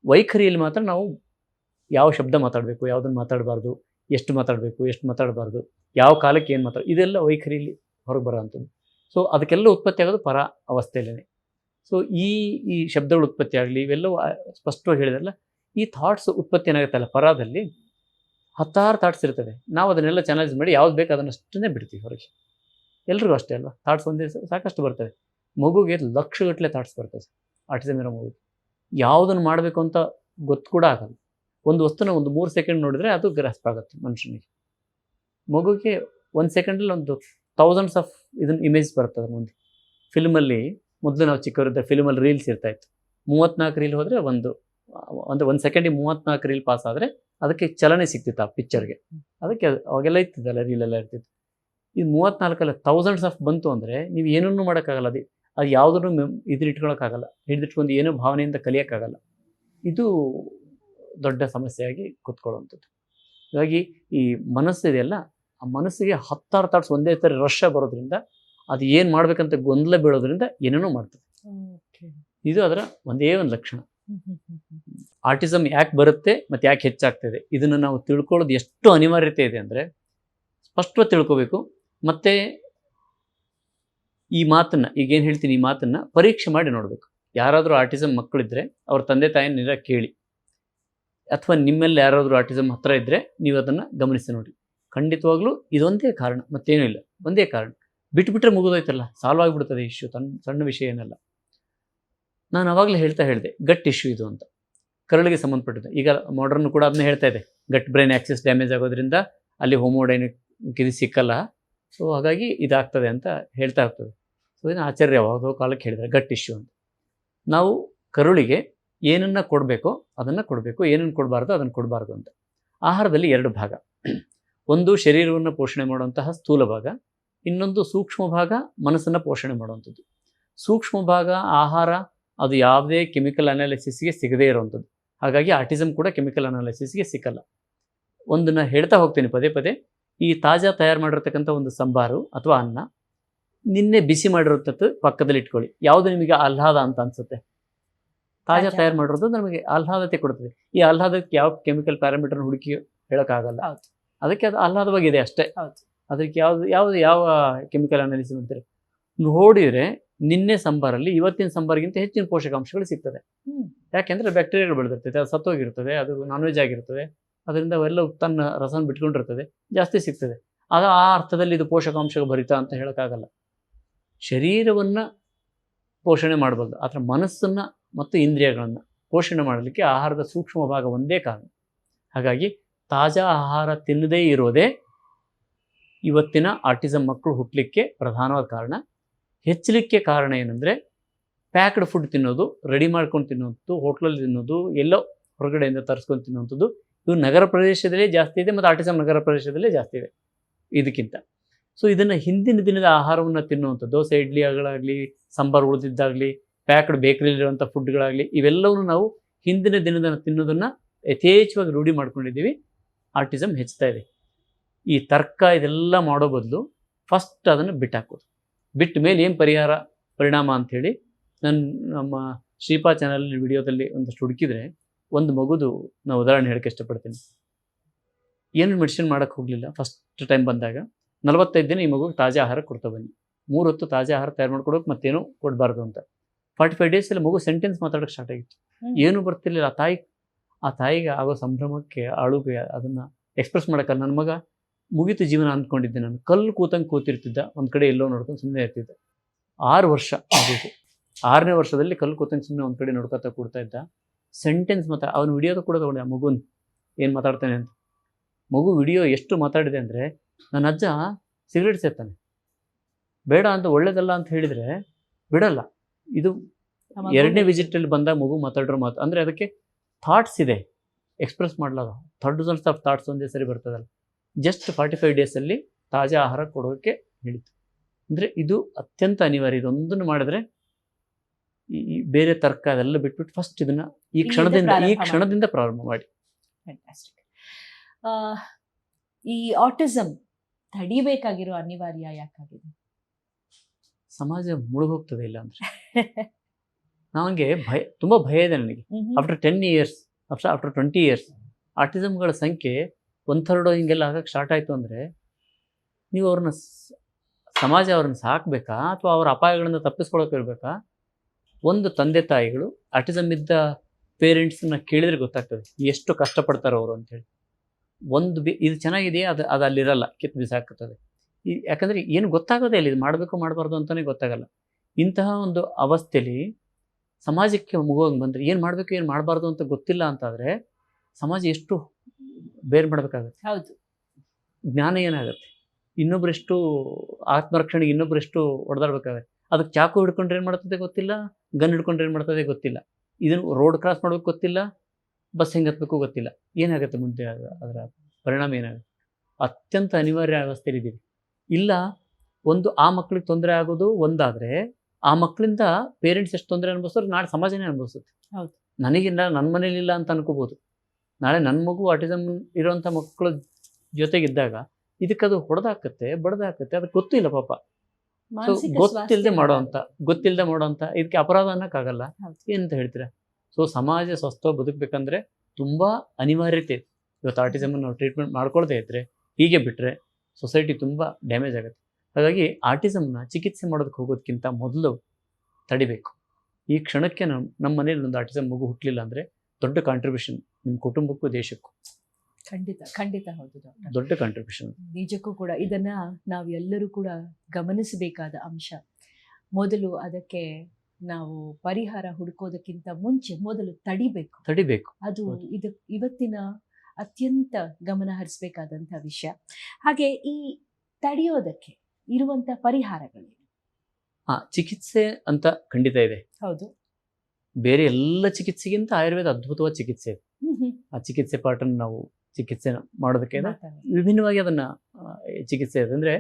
B: ವೈಖರಿಯಲ್ಲಿ ಮಾತ್ರ ನಾವು ಯಾವ ಶಬ್ದ ಮಾತಾಡಬೇಕು, ಯಾವುದನ್ನು ಮಾತಾಡಬಾರ್ದು, ಎಷ್ಟು ಮಾತಾಡಬೇಕು, ಎಷ್ಟು ಮಾತಾಡಬಾರ್ದು, ಯಾವ ಕಾಲಕ್ಕೆ ಏನು ಮಾತಾಡ, ಇದೆಲ್ಲ ವೈಖರಿಯಲ್ಲಿ ಹೊರಗೆ ಬರೋವಂಥದ್ದು ಸೊ ಅದಕ್ಕೆಲ್ಲ ಉತ್ಪತ್ತಿ ಆಗೋದು ಪರ ಅವಸ್ಥೆಯಲ್ಲೇ ಸೊ ಈ ಈ ಶಬ್ದಗಳು ಉತ್ಪತ್ತಿ ಆಗಲಿ, ಇವೆಲ್ಲವೂ ಸ್ಪಷ್ಟವಾಗಿ ಹೇಳಿದ್ರಲ್ಲ, ಈ ಥಾಟ್ಸ್ ಉತ್ಪತ್ತಿ ಏನಾಗುತ್ತಲ್ಲ? ಪರಾದಲ್ಲಿ ಹತ್ತಾರು ಥಾಟ್ಸ್ ಇರ್ತವೆ. ನಾವು ಅದನ್ನೆಲ್ಲ ಚಾನಲೈಸ್ ಮಾಡಿ ಯಾವ್ದು ಬೇಕು ಅದನ್ನಷ್ಟನ್ನೇ ಬಿಡ್ತೀವಿ ಹೊರಗೆ. ಎಲ್ರಿಗೂ ಅಷ್ಟೇ ಅಲ್ವಾ? ಥಾಟ್ಸ್ ಒಂದೇ ಸಾಕಷ್ಟು ಬರ್ತವೆ. ಮಗುಗೆ ಲಕ್ಷಗಟ್ಟಲೆ ಥಾಟ್ಸ್ ಬರ್ತವೆ. ಆಟಿಸಮ್ ಇರೋ ಮಗು ಯಾವುದನ್ನು ಮಾಡಬೇಕು ಅಂತ ಗೊತ್ತು ಕೂಡ ಆಗಲ್ಲ. ಒಂದು ವಸ್ತುನ ಒಂದು ಮೂರು ಸೆಕೆಂಡ್ ನೋಡಿದ್ರೆ ಅದು ಗ್ರಾಸ್ಪ್ ಆಗುತ್ತೆ ಮನುಷ್ಯನಿಗೆ. ಮಗುಗೆ ಒಂದು ಸೆಕೆಂಡಲ್ಲಿ ಒಂದು ಥೌಸಂಡ್ಸ್ ಆಫ್ ಇದನ್ನು ಇಮೇಜ್ ಬರ್ತದೆ ಮುಂದೆ ಫಿಲ್ಮಲ್ಲಿ ಮೊದಲು ನಾವು ಚಿಕ್ಕವರಿದ್ದ ಫಿಲ್ಮಲ್ಲಿ ರೀಲ್ಸ್ ಇರ್ತಾ ಇತ್ತು ಮೂವತ್ನಾಲ್ಕು ರೀಲ್ ಹೋದರೆ ಒಂದು ಒಂದು ಒಂದು ಸೆಕೆಂಡಿಗೆ ಮೂವತ್ನಾಲ್ಕು ರೀಲ್ ಪಾಸ್ ಆದರೆ ಅದಕ್ಕೆ ಚಲನೆ ಸಿಗ್ತಿತ್ತು ಆ ಪಿಕ್ಚರ್ಗೆ ಅದಕ್ಕೆ ಅದು- ಅವಾಗೆಲ್ಲ ಇತ್ತಿದ್ದಲ್ಲ ರೀಲೆಲ್ಲ ಇರ್ತಿತ್ತು. ಇದು ಮೂವತ್ತ್ನಾಲ್ಕಲ್ಲ ತೌಸಂಡ್ಸ್ ಆಫ್ ಬಂತು ಅಂದರೆ ನೀವು ಏನನ್ನೂ ಮಾಡೋಕ್ಕಾಗಲ್ಲ. ಅದು ಅದು ಯಾವುದನ್ನು ಮೆಮ್ ಇದ್ರಿಟ್ಕೊಳಕ್ಕಾಗಲ್ಲ. ಹಿಡಿದಿಟ್ಕೊಂಡು ಏನೋ ಭಾವನೆಯಿಂದ ಕಲಿಯೋಕ್ಕಾಗಲ್ಲ. ಇದು ದೊಡ್ಡ ಸಮಸ್ಯೆಯಾಗಿ ಕೂತ್ಕೊಳ್ಳುವಂಥದ್ದು. ಹಾಗಾಗಿ ಈ ಮನಸ್ಸಿದೆಯಲ್ಲ, ಆ ಮನಸ್ಸಿಗೆ ಹತ್ತಾರು ಥಾಟ್ಸ್ ಒಂದೇ ಥರ ರಶ್ ಬರೋದ್ರಿಂದ ಅದು ಏನು ಮಾಡ್ಬೇಕಂತ ಗೊಂದಲ ಬೀಳೋದ್ರಿಂದ ಏನೇನೋ ಮಾಡ್ತದೆ. ಇದು ಅದರ ಒಂದೇ ಒಂದು ಲಕ್ಷಣ. ಆಟಿಸಮ್ ಯಾಕೆ ಬರುತ್ತೆ ಮತ್ತು ಯಾಕೆ ಹೆಚ್ಚಾಗ್ತದೆ? ಇದನ್ನು ನಾವು ತಿಳ್ಕೊಳ್ಳೋದು ಎಷ್ಟು ಅನಿವಾರ್ಯತೆ ಇದೆ ಅಂದರೆ ಸ್ಪಷ್ಟವಾಗಿ ತಿಳ್ಕೋಬೇಕು. ಮತ್ತು ಈ ಮಾತನ್ನು ಈಗೇನು ಹೇಳ್ತೀನಿ ಈ ಮಾತನ್ನು ಪರೀಕ್ಷೆ ಮಾಡಿ ನೋಡಬೇಕು. ಯಾರಾದರೂ ಆರ್ಟಿಸಮ್ ಮಕ್ಕಳಿದ್ರೆ ಅವ್ರ ತಂದೆ ತಾಯಿನ ಕೇಳಿ. ಅಥವಾ ನಿಮ್ಮಲ್ಲಿ ಯಾರಾದರೂ ಆರ್ಟಿಸಮ್ ಹತ್ರ ಇದ್ದರೆ ನೀವು ಅದನ್ನು ಗಮನಿಸಿ ನೋಡಿ. ಖಂಡಿತವಾಗ್ಲೂ ಇದೊಂದೇ ಕಾರಣ ಮತ್ತೇನೂ ಇಲ್ಲ. ಒಂದೇ ಕಾರಣ. ಬಿಟ್ಬಿಟ್ರೆ ಮುಗಿದೋಯ್ತಲ್ಲ ಸಾಲ್ವ್ ಆಗಿಬಿಡ್ತದೆ ಇಶ್ಯೂ ತನ್ನ ಸಣ್ಣ ವಿಷಯ ಏನಲ್ಲ. ನಾನು ಅವಾಗಲೇ ಹೇಳ್ತಾ ಹೇಳಿದೆ ಗಟ್ ಇಶ್ಯೂ ಇದು ಅಂತ. ಕರಳಿಗೆ ಸಂಬಂಧಪಟ್ಟಿದ್ದು. ಈಗ ಮಾಡ್ರನ್ ಕೂಡ ಅದನ್ನ ಹೇಳ್ತಾ ಇದೆ. ಗಟ್ ಬ್ರೈನ್ ಆಕ್ಸಿಸ್ ಡ್ಯಾಮೇಜ್ ಆಗೋದ್ರಿಂದ ಅಲ್ಲಿ ಹೋಮೋಡೈನಿಕ್ ಇದು ಸಿಕ್ಕಲ್ಲ. ಸೊ ಹಾಗಾಗಿ ಇದಾಗ್ತದೆ ಅಂತ ಹೇಳ್ತಾ ಹೋಗ್ತದೆ. ಸೊ ಇದನ್ನು ಆಚಾರ್ಯ ಯಾವುದೋ ಕಾಲಕ್ಕೆ ಹೇಳಿದರೆ ಗಟ್ ಇಶ್ಯೂ ಅಂತ. ನಾವು ಕರುಳಿಗೆ ಏನನ್ನು ಕೊಡಬೇಕೋ ಅದನ್ನು ಕೊಡಬೇಕು. ಏನನ್ನು ಕೊಡಬಾರ್ದು ಅದನ್ನು ಕೊಡಬಾರ್ದು ಅಂತ. ಆಹಾರದಲ್ಲಿ ಎರಡು ಭಾಗ. ಒಂದು ಶರೀರವನ್ನು ಪೋಷಣೆ ಮಾಡುವಂತಹ ಸ್ಥೂಲ ಭಾಗ. ಇನ್ನೊಂದು ಸೂಕ್ಷ್ಮ ಭಾಗ ಮನಸ್ಸನ್ನು ಪೋಷಣೆ ಮಾಡುವಂಥದ್ದು. ಸೂಕ್ಷ್ಮ ಭಾಗ ಆಹಾರ ಅದು ಯಾವುದೇ ಕೆಮಿಕಲ್ ಅನಾಲಿಸಿಸ್ಗೆ ಸಿಗದೇ ಇರುವಂಥದ್ದು. ಹಾಗಾಗಿ ಆಟಿಸಮ್ ಕೂಡ ಕೆಮಿಕಲ್ ಅನಾಲಿಸಿಸ್ಗೆ ಸಿಕ್ಕಲ್ಲ ಒಂದನ್ನು ಹೇಳ್ತಾ ಹೋಗ್ತೀನಿ ಪದೇ ಪದೇ. ಈ ತಾಜಾ ತಯಾರು ಮಾಡಿರ್ತಕ್ಕಂಥ ಒಂದು ಸಂಬಾರು ಅಥವಾ ಅನ್ನ ನಿನ್ನೆ ಬಿಸಿ ಮಾಡಿರೋಂಥದ್ದು ಪಕ್ಕದಲ್ಲಿ ಇಟ್ಕೊಳ್ಳಿ. ಯಾವುದು ನಿಮಗೆ ಆಹ್ಲಾದ ಅಂತ ಅನ್ಸುತ್ತೆ? ತಾಜಾ. ತಯಾರು ಮಾಡಿರೋದು ನಮಗೆ ಆಹ್ಲಾದತೆ ಕೊಡ್ತದೆ ಈ ಆಹ್ಲಾದಕ್ಕೆ ಯಾವ ಕೆಮಿಕಲ್ ಪ್ಯಾರಾಮೀಟರ್ ಹುಡುಕಿ ಹೇಳೋಕ್ಕಾಗಲ್ಲ. ಅದಕ್ಕೆ ಅದು ಆಹ್ಲಾದವಾಗಿದೆ ಅಷ್ಟೇ. ಅದಕ್ಕೆ ಯಾವ್ದು ಯಾವುದು ಯಾವ ಕೆಮಿಕಲ್ ಅನಾಲಿಸಿಸ್ ಮಾಡ್ತಾರೆ? ನೋಡಿದರೆ ನಿನ್ನೆ ಸಂಬಾರಲ್ಲಿ ಇವತ್ತಿನ ಸಂಬಾರಿಗಿಂತ ಹೆಚ್ಚಿನ ಪೋಷಕಾಂಶಗಳು ಸಿಗ್ತದೆ. ಯಾಕೆಂದರೆ ಬ್ಯಾಕ್ಟೀರಿಯಾಗಳು ಬೆಳೆದಿರ್ತದೆ ಅದು ಸತ್ತೋಗಿರ್ತದೆ ಅದು ನಾನ್ ವೆಜ್ ಆಗಿರ್ತದೆ ಅದರಿಂದ ಅವೆಲ್ಲ ತನ್ನ ರಸನ ಬಿಟ್ಕೊಂಡಿರ್ತದೆ ಜಾಸ್ತಿ ಸಿಗ್ತದೆ. ಅದು ಆ ಅರ್ಥದಲ್ಲಿ ಇದು ಪೋಷಕಾಂಶ ಭರಿತ ಅಂತ ಹೇಳೋಕ್ಕಾಗಲ್ಲ. ಶರೀರವನ್ನು ಪೋಷಣೆ ಮಾಡಬಾರ್ದು ಅದರ ಮನಸ್ಸನ್ನು ಮತ್ತು ಇಂದ್ರಿಯಗಳನ್ನು ಪೋಷಣೆ ಮಾಡಲಿಕ್ಕೆ ಆಹಾರದ ಸೂಕ್ಷ್ಮ ಭಾಗ ಒಂದೇ ಕಾರಣ. ಹಾಗಾಗಿ ತಾಜಾ ಆಹಾರ ತಿನ್ನದೇ ಇರೋದೇ ಇವತ್ತಿನ ಆರ್ಟಿಸಮ್ ಮಕ್ಕಳು ಹುಟ್ಟಲಿಕ್ಕೆ ಪ್ರಧಾನವಾದ ಕಾರಣ, ಹೆಚ್ಚಲಿಕ್ಕೆ ಕಾರಣ ಏನಂದರೆ ಪ್ಯಾಕ್ಡ್ ಫುಡ್ ತಿನ್ನೋದು ರೆಡಿ ಮಾಡ್ಕೊಂಡು ತಿನ್ನೋದು ಹೋಟ್ಲಲ್ಲಿ ತಿನ್ನೋದು, ಎಲ್ಲೋ ಹೊರಗಡೆಯಿಂದ ತರಿಸ್ಕೊಂಡು ತಿನ್ನುವಂಥದ್ದು ಇದು ನಗರ ಪ್ರದೇಶದಲ್ಲೇ ಜಾಸ್ತಿ ಇದೆ ಮತ್ತು ಆರ್ಟಿಸಮ್ ನಗರ ಪ್ರದೇಶದಲ್ಲೇ ಜಾಸ್ತಿ ಇದೆ ಇದಕ್ಕಿಂತ. ಸೊ ಇದನ್ನು ಹಿಂದಿನ ದಿನದ ಆಹಾರವನ್ನು ತಿನ್ನುವಂಥದ್ದು, ದೋಸೆ ಇಡ್ಲಿಗಳಾಗಲಿ ಸಾಂಬಾರು ಉಳಿದಿದ್ದಾಗಲಿ ಪ್ಯಾಕ್ಡ್ ಬೇಕರಿಲಿರುವಂಥ ಫುಡ್ಗಳಾಗಲಿ ಇವೆಲ್ಲವನ್ನು ನಾವು ಹಿಂದಿನ ದಿನದ ತಿನ್ನೋದನ್ನು ಯಥೇಚ್ಛವಾಗಿ ರೂಢಿ ಮಾಡ್ಕೊಂಡಿದ್ದೀವಿ. ಆರ್ಟಿಸಮ್ ಹೆಚ್ಚುತ್ತಾ ಇದೆ. ಈ ತರ್ಕ ಇದೆಲ್ಲ ಮಾಡೋ ಬದಲು ಫಸ್ಟ್ ಅದನ್ನು ಬಿಟ್ಟಾಕೋದು ಬಿಟ್ಟ ಮೇಲೆ ಏನು ಪರಿಹಾರ ಪರಿಣಾಮ ಅಂಥೇಳಿ ನಾನು ನಮ್ಮ ಶ್ರೀಪಾ ಚಾನಲ್ ವಿಡಿಯೋದಲ್ಲಿ ಒಂದಷ್ಟು ಹುಡುಕಿದ್ರೆ ಒಂದು ಮಗುದು ನಾನು ಉದಾಹರಣೆ ಹೇಳಕ್ಕೆ ಇಷ್ಟಪಡ್ತೀನಿ. ಏನು ಮೆಡಿಸಿನ್ ಮಾಡೋಕ್ಕೆ ಹೋಗಲಿಲ್ಲ ಫಸ್ಟ್ ಟೈಮ್ ಬಂದಾಗ. ನಲವತ್ತೈದು ದಿನ ಈ ಮಗುಗೆ ತಾಜಾ ಆಹಾರ ಕೊಡ್ತಾ ಬನ್ನಿ. ಮೂರು ಹೊತ್ತು ತಾಜಾ ಆಹಾರ ತಯಾರು ಮಾಡ್ಕೊಡೋಕೆ ಮತ್ತೇನು ಕೊಡಬಾರ್ದು ಅಂತ. ಫಾರ್ಟಿ ಫೈವ್ ಡೇಸಲ್ಲಿ ಮಗು ಸೆಂಟೆನ್ಸ್ ಮಾತಾಡೋಕೆ ಸ್ಟಾರ್ಟ್ ಆಗಿತ್ತು. ಏನು ಬರ್ತಿರ್ಲಿಲ್ಲ. ಆ ತಾಯಿ ಆ ತಾಯಿಗೆ ಆಗೋ ಸಂಭ್ರಮಕ್ಕೆ ಅಳುಗೆ ಅದನ್ನು ಎಕ್ಸ್ಪ್ರೆಸ್ ಮಾಡೋಕ್ಕಲ್ಲ ನನ್ನ ಮಗ. ಮುಗೀತು ಜೀವನ ಅಂದ್ಕೊಂಡಿದ್ದೆ ನಾನು. ಕಲ್ಲು ಕೂತಂಗೆ ಕೂತಿರ್ತಿದ್ದ. ಒಂದು ಕಡೆ ಎಲ್ಲೋ ನೋಡ್ಕೊಂಡು ಸುಮ್ಮನೆ ಇರ್ತಿದ್ದ. ಆರು ವರ್ಷ ಮಗುಗೆ ಆರನೇ ವರ್ಷದಲ್ಲಿ ಕಲ್ಲು ಕೂತಂಗೆ ಸುಮ್ಮನೆ ಒಂದು ಕಡೆ ನೋಡ್ಕೊತಾ ಕೂಡ್ತಾ ಇದ್ದ. ಸೆಂಟೆನ್ಸ್ ಮಾತಾ ಅವನು ವಿಡಿಯೋದ ಕೂಡ ತಗೊಂಡೆ ಆ ಮಗುನ್. ಏನು ಮಾತಾಡ್ತಾನೆ ಅಂತ. ಮಗು ವಿಡಿಯೋ ಎಷ್ಟು ಮಾತಾಡಿದೆ ಅಂದರೆ ನನ್ನ ಅಜ್ಜ ಸಿಗರೇಟ್ ಸೇರ್ತಾನೆ ಬೇಡ ಅಂತ ಒಳ್ಳೇದಲ್ಲ ಅಂತ ಹೇಳಿದರೆ ಬಿಡಲ್ಲ. ಇದು ಎರಡನೇ ವಿಸಿಟಲ್ಲಿ ಬಂದಾಗ ಮಗು ಮಾತಾಡಿರೋ ಮಾತು. ಅಂದರೆ ಅದಕ್ಕೆ ಥಾಟ್ಸ್ ಇದೆ. ಎಕ್ಸ್ಪ್ರೆಸ್ ಮಾಡಲಾಗ. ಥೌಸಂಡ್ಸ್ ಆಫ್ ಥಾಟ್ಸ್ ಒಂದೇ ಸರಿ ಬರ್ತದಲ್ಲ. ಜಸ್ಟ್ ಫಾರ್ಟಿ ಫೈವ್ ಡೇಸಲ್ಲಿ ತಾಜಾ ಆಹಾರ ಕೊಡೋಕ್ಕೆ ಹೇಳಿತು ಅಂದರೆ ಇದು ಅತ್ಯಂತ ಅನಿವಾರ್ಯ. ಇದೊಂದನ್ನು ಮಾಡಿದ್ರೆ ಈ ಬೇರೆ ತರ್ಕ ಅದೆಲ್ಲ ಬಿಟ್ಬಿಟ್ಟು ಫಸ್ಟ್ ಇದನ್ನ ಈ ಕ್ಷಣದಿಂದ ಈ ಕ್ಷಣದಿಂದ ಪ್ರಾರಂಭ ಮಾಡಿ.
A: ಈ ಆಟಿಸಮ್ ತಡಿಬೇಕಾಗಿರೋ ಅನಿವಾರ್ಯ ಯಾಕಾಗಿದೆ?
B: ಸಮಾಜ ಮುಳುಗೋಗ್ತದೆ ಇಲ್ಲ ಅಂದ್ರೆ. ನನಗೆ ಭಯ ತುಂಬಾ ಭಯ ಇದೆ ನನಗೆ. After ten years after after twenty years ಆಟಿಸಮ್ಗಳ ಸಂಖ್ಯೆ ಒನ್ ಥರ್ಡು ಹಿಂಗೆಲ್ಲ ಆಗಕ್ಕೆ ಸ್ಟಾರ್ಟ್ ಆಯಿತು ಅಂದರೆ ನೀವು ಅವ್ರನ್ನ ಸಮಾಜ ಅವ್ರನ್ನ ಸಾಕಬೇಕಾ? ಅಥವಾ ಅವರ ಅಪಾಯಗಳನ್ನು ತಪ್ಪಿಸ್ಕೊಳಕ್ಕೆ ಇರಬೇಕಾ ಒಂದು ತಂದೆ ತಾಯಿಗಳು ಆಟಿಸಮ್ ಇದ್ದ ಪೇರೆಂಟ್ಸನ್ನ ಕೇಳಿದ್ರೆ ಗೊತ್ತಾಗ್ತದೆ ಎಷ್ಟು ಕಷ್ಟಪಡ್ತಾರೆ ಅವರು ಅಂತೇಳಿ ಒಂದು ಬಿ, ಇದು ಚೆನ್ನಾಗಿದೆ ಅದು ಅದು ಅಲ್ಲಿರಲ್ಲ ಕಿತ್ತು ಬಿಸಾಕ್ತದೆ. ಯಾಕಂದರೆ ಏನು ಗೊತ್ತಾಗೋದೇ ಇಲ್ಲ, ಇದು ಮಾಡಬೇಕು ಮಾಡಬಾರ್ದು ಅಂತಲೇ ಗೊತ್ತಾಗಲ್ಲ. ಇಂತಹ ಒಂದು ಅವಸ್ಥೆಯಲ್ಲಿ ಸಮಾಜಕ್ಕೆ ಮುಗೋಗಿ ಬಂದರೆ ಏನು ಮಾಡಬೇಕು, ಏನು ಮಾಡಬಾರ್ದು ಅಂತ ಗೊತ್ತಿಲ್ಲ ಅಂತಾದರೆ ಸಮಾಜ ಎಷ್ಟು ಬೇರೆ ಮಾಡಬೇಕಾಗತ್ತೆ.
A: ಹೌದು.
B: ಜ್ಞಾನ ಏನಾಗುತ್ತೆ? ಇನ್ನೊಬ್ಬರೆಷ್ಟು ಆತ್ಮರಕ್ಷಣೆಗೆ ಇನ್ನೊಬ್ಬರೆಷ್ಟು ಹೊಡೆದಾಡ್ಬೇಕಾಗತ್ತೆ ಅದಕ್ಕೆ ಚಾಕು ಹಿಡ್ಕೊಂಡ್ರೆ ಏನು ಮಾಡ್ತದೆ ಗೊತ್ತಿಲ್ಲ ಗನ್ ಹಿಡ್ಕೊಂಡ್ರೆ ಏನು ಮಾಡ್ತದೆ ಗೊತ್ತಿಲ್ಲ. ಇದನ್ನು ರೋಡ್ ಕ್ರಾಸ್ ಮಾಡಬೇಕು ಗೊತ್ತಿಲ್ಲ ಬಸ್ ಹೆಂಗೆ ಹತ್ಬೇಕು ಗೊತ್ತಿಲ್ಲ. ಏನಾಗುತ್ತೆ ಮುಂದೆ ಅದರ ಪರಿಣಾಮ ಏನಾಗುತ್ತೆ? ಅತ್ಯಂತ ಅನಿವಾರ್ಯ ಅವಸ್ಥೆಯಲ್ಲಿದ್ದೀವಿ ಇಲ್ಲ ಒಂದು ಆ ಮಕ್ಳಿಗೆ ತೊಂದರೆ ಆಗೋದು ಒಂದಾದರೆ ಆ ಮಕ್ಕಳಿಂದ ಪೇರೆಂಟ್ಸ್ ಎಷ್ಟು ತೊಂದರೆ ಅನುಭವಿಸ್ತಾರೆ ನಾಳೆ ಸಮಾಜನೇ ಅನುಭವಿಸುತ್ತೆ.
A: ಹೌದು.
B: ನನಗಿಲ್ಲ ನನ್ನ ಮನೇಲಿಲ್ಲ ಅಂತ ಅನ್ಕೋಬೋದು. ನಾಳೆ ನನ್ನ ಮಗು ಆಟಿಸಮ್ ಇರೋವಂಥ ಮಕ್ಕಳ ಜೊತೆಗಿದ್ದಾಗ ಇದಕ್ಕದು ಹೊಡೆದಾಕತ್ತೆ ಬಡ್ದಾಕತ್ತೆ ಅದಕ್ಕೆ ಗೊತ್ತಿಲ್ಲ ಪಾಪ. ಗೊತ್ತಿಲ್ಲದೆ
A: ಮಾಡೋ
B: ಮಾಡೋವಂಥ ಗೊತ್ತಿಲ್ಲದೆ ಮಾಡೋವಂಥ ಇದಕ್ಕೆ ಅಪರಾಧ ಅನ್ನೋಕ್ಕಾಗಲ್ಲ. ಏನಂತ ಹೇಳ್ತೀರಾ? ಸೊ ಸಮಾಜ ಸ್ವಸ್ಥ ಬದುಕಬೇಕಂದ್ರೆ ತುಂಬ ಅನಿವಾರ್ಯತೆ ಇವತ್ತು ಆಟಿಸಮ್ ನಾವು ಟ್ರೀಟ್ಮೆಂಟ್ ಮಾಡ್ಕೊಳ್ದೇ ಇದ್ರೆ ಹೀಗೆ ಬಿಟ್ಟರೆ ಸೊಸೈಟಿ ತುಂಬ ಡ್ಯಾಮೇಜ್ ಆಗುತ್ತೆ. ಹಾಗಾಗಿ ಆಟಿಸಮ್ನ ಚಿಕಿತ್ಸೆ ಮಾಡೋದಕ್ಕೆ ಹೋಗೋದಕ್ಕಿಂತ ಮೊದಲು ತಡಿಬೇಕು. ಈ ಕ್ಷಣಕ್ಕೆ ನಮ್ಮ ನಮ್ಮ ಮನೇಲಿ ಒಂದು ಆಟಿಸಮ್ ಮಗು ಹುಟ್ಟಲಿಲ್ಲ ಅಂದರೆ ದೊಡ್ಡ ಕಾಂಟ್ರಿಬ್ಯೂಷನ್ ನಿಮ್ಮ ಕುಟುಂಬಕ್ಕೂ ದೇಶಕ್ಕೂ.
A: ಖಂಡಿತ ಖಂಡಿತ ಹೌದು ಡಾಕ್ಟರ್
B: ದೊಡ್ಡ ಕಾಂಟ್ರಿಬ್ಯೂಷನ್
A: ನಿಜಕ್ಕೂ ಕೂಡ ಇದನ್ನ ನಾವೆಲ್ಲರೂ ಕೂಡ ಗಮನಿಸಬೇಕಾದ ಅಂಶ. ಮೊದಲು ಅದಕ್ಕೆ ನಾವು ಪರಿಹಾರ ಹುಡುಕೋದಕ್ಕಿಂತ ಮುಂಚೆ ಮೊದಲು ತಡಿಬೇಕು.
B: ತಡಿಬೇಕು.
A: ಅದು. ಇದು ಇವತ್ತಿನ ಅತ್ಯಂತ ಗಮನ ಹರಿಸಬೇಕಾದಂಥ ವಿಷಯ. ಹಾಗೆ ಈ ತಡೆಯೋದಕ್ಕೆ ಇರುವಂತ ಪರಿಹಾರಗಳೇನು?
B: ಹಾಂ ಚಿಕಿತ್ಸೆ ಅಂತ ಖಂಡಿತ ಇದೆ.
A: ಹೌದು.
B: ಬೇರೆ ಎಲ್ಲ ಚಿಕಿತ್ಸೆಗಿಂತ ಆಯುರ್ವೇದ ಅದ್ಭುತವಾದ ಚಿಕಿತ್ಸೆ ಇದೆ. ಆ ಚಿಕಿತ್ಸೆ ಪಾರ್ಟನ್ನು ನಾವು ಚಿಕಿತ್ಸೆ ಮಾಡೋದಕ್ಕೆ ವಿಭಿನ್ನವಾಗಿ ಅದನ್ನ ಚಿಕಿತ್ಸೆ ಇದೆ. ಅಂದ್ರೆ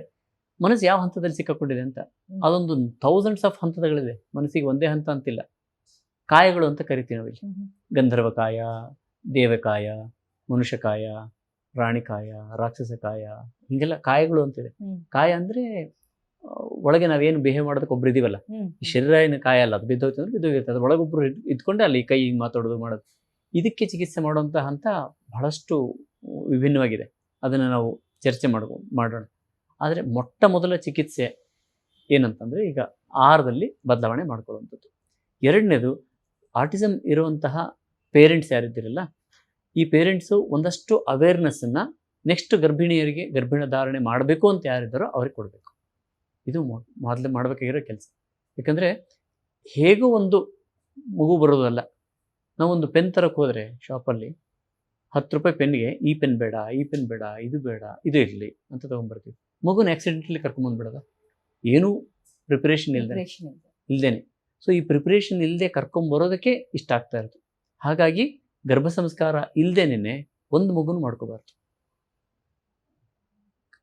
B: ಮನಸ್ಸು ಯಾವ ಹಂತದಲ್ಲಿ ಸಿಕ್ಕಾಕೊಂಡಿದೆ ಅಂತ. ಅದೊಂದು ಥೌಸಂಡ್ಸ್ ಆಫ್ ಹಂತಗಳಿದೆ ಮನಸ್ಸಿಗೆ ಒಂದೇ ಹಂತ ಅಂತಿಲ್ಲ. ಕಾಯಗಳು ಅಂತ ಕರಿತೀವಿ ನಾವಿಲ್ಲಿ. ಗಂಧರ್ವಕಾಯ ದೇವಕಾಯ ಮನುಷ್ಯಕಾಯ ರಾಣಿಕಾಯ ರಾಕ್ಷಸಕಾಯ ಹೀಗೆಲ್ಲ ಕಾಯಗಳು ಅಂತಿದೆ. ಕಾಯ ಅಂದ್ರೆ ಒಳಗೆ ನಾವೇನು ಬಿಹೇವ್ ಮಾಡೋದಕ್ಕೆ ಒಬ್ರು ಇದೀವಲ್ಲ ಈ ಶರೀರ ಏನು ಕಾಯ ಅಲ್ಲ ಅದು ಬಿದ್ದೋಯ್ತು ಅಂದ್ರೆ ಬಿದ್ದೋಗಿರುತ್ತೆ ಅದು ಒಳಗೊಬ್ರು ಇದ್- ಇದ್ಕೊಂಡೆ ಅಲ್ಲಿ ಕೈ ಹಿಂಗೆ ಮಾತಾಡೋದು ಮಾಡೋದು. ಇದಕ್ಕೆ ಚಿಕಿತ್ಸೆ ಮಾಡುವಂಥ ಹಂತ ಬಹಳಷ್ಟು ವಿಭಿನ್ನವಾಗಿದೆ. ಅದನ್ನು ನಾವು ಚರ್ಚೆ ಮಾಡ್ಕೊ ಮಾಡೋಣ. ಆದರೆ ಮೊಟ್ಟ ಮೊದಲ ಚಿಕಿತ್ಸೆ ಏನಂತಂದರೆ ಈಗ ಆಹಾರದಲ್ಲಿ ಬದಲಾವಣೆ ಮಾಡ್ಕೊಳ್ಳುವಂಥದ್ದು. ಎರಡನೇದು ಆರ್ಟಿಸಮ್ ಇರುವಂತಹ ಪೇರೆಂಟ್ಸ್ ಯಾರಿದ್ದೀರಲ್ಲ ಈ ಪೇರೆಂಟ್ಸು ಒಂದಷ್ಟು ಅವೇರ್ನೆಸ್ಸನ್ನು ನೆಕ್ಸ್ಟ್ ಗರ್ಭಿಣಿಯರಿಗೆ ಗರ್ಭಿಣ ಧಾರಣೆ ಮಾಡಬೇಕು ಅಂತ ಯಾರಿದ್ದಾರೋ ಅವ್ರಿಗೆ ಕೊಡಬೇಕು. ಇದು ಮೊದಲು ಮಾಡಬೇಕಾಗಿರೋ ಕೆಲಸ. ಯಾಕಂದರೆ ಹೇಗೂ ಒಂದು ಮಗು ಬರೋದಲ್ಲ. ನಾವೊಂದು ಪೆನ್ ತರಕ್ಕೆ ಹೋದರೆ ಶಾಪಲ್ಲಿ ಹತ್ತು ರೂಪಾಯಿ ಪೆನ್ಗೆ ಈ ಪೆನ್ ಬೇಡ ಈ ಪೆನ್ ಬೇಡ ಇದು ಬೇಡ ಇದು ಇರಲಿ ಅಂತ ತೊಗೊಂಡ್ಬರ್ತೀವಿ. ಮಗುನ ಆಕ್ಸಿಡೆಂಟ್ಲಿ ಕರ್ಕೊಂಬಂದ್ಬಿಡೋದ ಏನೂ ಪ್ರಿಪ್ರೇಷನ್ ಇಲ್ಲದೆ ಇಲ್ಲದೇನೆ ಸೊ ಈ ಪ್ರಿಪ್ರೇಷನ್ ಇಲ್ಲದೆ ಕರ್ಕೊಂಬರೋದಕ್ಕೆ ಇಷ್ಟ ಆಗ್ತಾ ಇರೋದು. ಹಾಗಾಗಿ ಗರ್ಭ ಸಂಸ್ಕಾರ ಇಲ್ಲದೇನೆ ಒಂದು ಮಗುನು ಮಾಡ್ಕೋಬಾರ್ದು.